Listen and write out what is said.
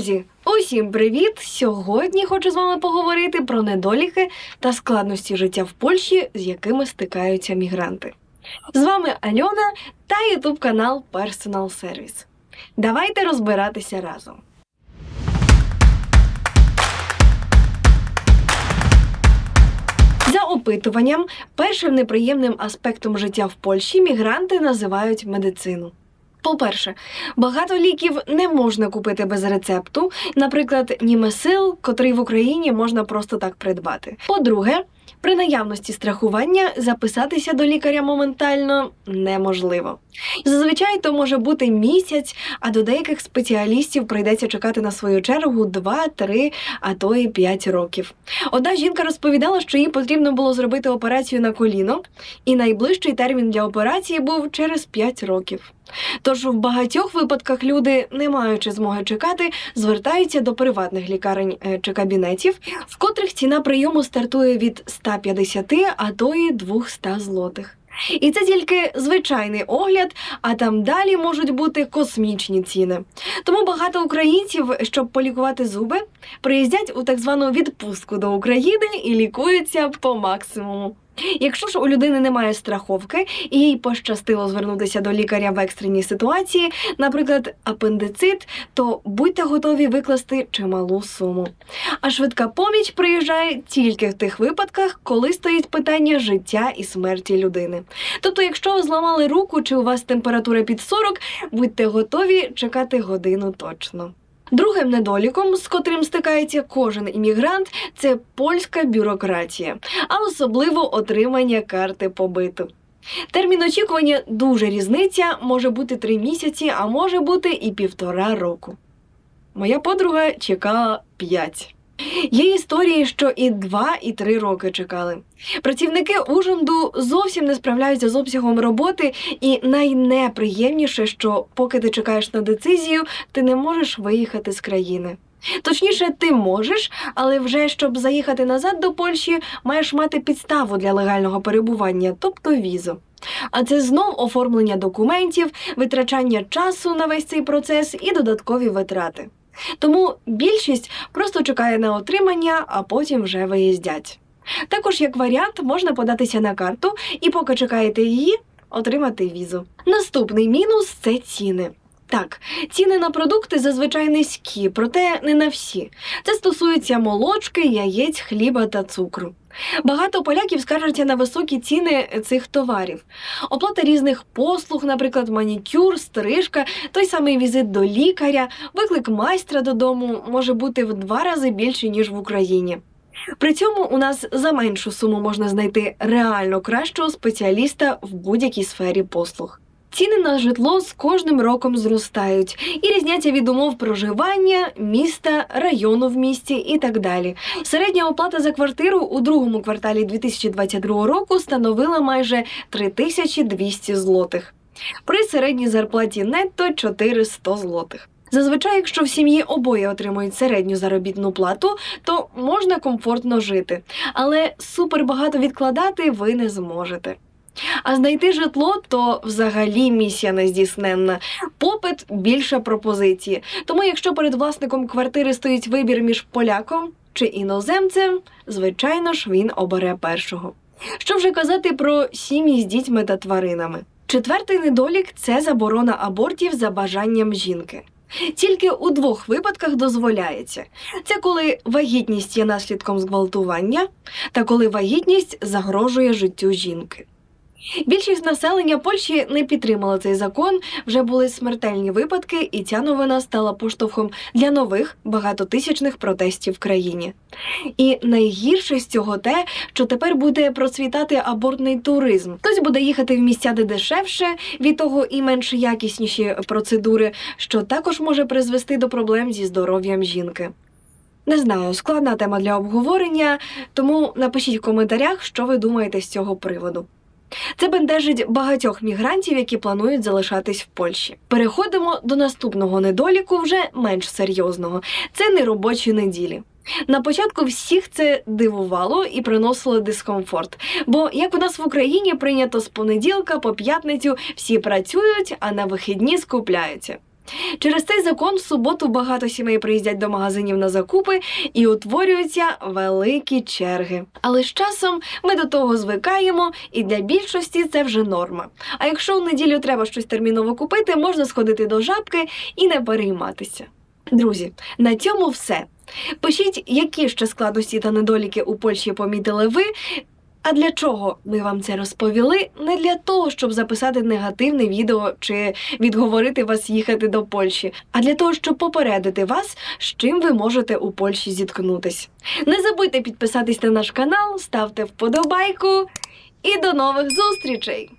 Друзі, усім привіт! Сьогодні хочу з вами поговорити про недоліки та складності життя в Польщі, з якими стикаються мігранти. З вами Альона та Ютуб канал Personal Service. Давайте розбиратися разом. За опитуванням, першим неприємним аспектом життя в Польщі мігранти називають медицину. По-перше, багато ліків не можна купити без рецепту, наприклад, німесил, котрий в Україні можна просто так придбати. По-друге, при наявності страхування записатися до лікаря моментально неможливо. Зазвичай то може бути місяць, а до деяких спеціалістів прийдеться чекати на свою чергу 2, 3, а то і 5 років. Одна жінка розповідала, що їй потрібно було зробити операцію на коліно, і найближчий термін для операції був через 5 років. Тож в багатьох випадках люди, не маючи змоги чекати, звертаються до приватних лікарень е, чи кабінетів, в котрих ціна прийому стартує від 150, а то і 200 злотих. І це тільки звичайний огляд, а там далі можуть бути космічні ціни. Тому багато українців, щоб полікувати зуби, приїздять у так звану відпустку до України і лікуються по максимуму. Якщо ж у людини немає страховки і їй пощастило звернутися до лікаря в екстреній ситуації, наприклад, апендицит, то будьте готові викласти чималу суму. А швидка поміч приїжджає тільки в тих випадках, коли стоїть питання життя і смерті людини. Тобто, якщо зламали руку чи у вас температура під 40, будьте готові чекати годину точно. Другим недоліком, з котрим стикається кожен іммігрант, це польська бюрократія, а особливо отримання карти побиту. Термін очікування дуже різниця, може бути три місяці, а може бути і півтора року. Моя подруга чекала п'ять. Є історії, що і два, і три роки чекали. Працівники Ужонду зовсім не справляються з обсягом роботи, і найнеприємніше, що поки ти чекаєш на децизію, ти не можеш виїхати з країни. Точніше, ти можеш, але вже щоб заїхати назад до Польщі, маєш мати підставу для легального перебування, тобто візу. А це знов оформлення документів, витрачання часу на весь цей процес і додаткові витрати. Тому більшість просто чекає на отримання, а потім вже виїздять. Також, як варіант, можна податися на карту і, поки чекаєте її, отримати візу. Наступний мінус це ціни. Так, ціни на продукти зазвичай низькі, проте не на всі. Це стосується молочки, яєць, хліба та цукру. Багато поляків скаржаться на високі ціни цих товарів. Оплата різних послуг, наприклад, манікюр, стрижка, той самий візит до лікаря, виклик майстра додому може бути в два рази більше, ніж в Україні. При цьому у нас за меншу суму можна знайти реально кращого спеціаліста в будь-якій сфері послуг. Ціни на житло з кожним роком зростають і різняться від умов проживання, міста, району в місті і так далі. Середня оплата за квартиру у другому кварталі 2022 року становила майже 3200 злотих. При середній зарплаті нетто 400 злотих. Зазвичай, якщо в сім'ї обоє отримують середню заробітну плату, то можна комфортно жити, але супер багато відкладати ви не зможете. А знайти житло то взагалі місія нездійсненна. Попит більше пропозиції. Тому, якщо перед власником квартири стоїть вибір між поляком чи іноземцем, звичайно ж він обере першого. Що вже казати про сім'ї з дітьми та тваринами? Четвертий недолік це заборона абортів за бажанням жінки. Тільки у двох випадках дозволяється: це коли вагітність є наслідком зґвалтування, та коли вагітність загрожує життю жінки. Більшість населення Польщі не підтримала цей закон. Вже були смертельні випадки, і ця новина стала поштовхом для нових багатотисячних протестів в країні. І найгірше з цього те, що тепер буде процвітати абортний туризм. Хтось буде їхати в місця, де дешевше, від того і менш якісніші процедури, що також може призвести до проблем зі здоров'ям жінки. Не знаю, складна тема для обговорення, тому напишіть в коментарях, що ви думаєте з цього приводу. Це бентежить багатьох мігрантів, які планують залишатись в Польщі. Переходимо до наступного недоліку, вже менш серйозного. Це неробочі неділі. На початку всіх це дивувало і приносило дискомфорт. Бо як у нас в Україні прийнято з понеділка по п'ятницю всі працюють, а на вихідні скупляються. Через цей закон в суботу багато сімей приїздять до магазинів на закупи і утворюються великі черги. Але з часом ми до того звикаємо, і для більшості це вже норма. А якщо у неділю треба щось терміново купити, можна сходити до жабки і не перейматися. Друзі, на цьому все. Пишіть, які ще складності та недоліки у Польщі помітили ви. А для чого ми вам це розповіли? Не для того, щоб записати негативне відео чи відговорити вас їхати до Польщі, а для того, щоб попередити вас, з чим ви можете у Польщі зіткнутись. Не забудьте підписатись на наш канал, ставте вподобайку і до нових зустрічей!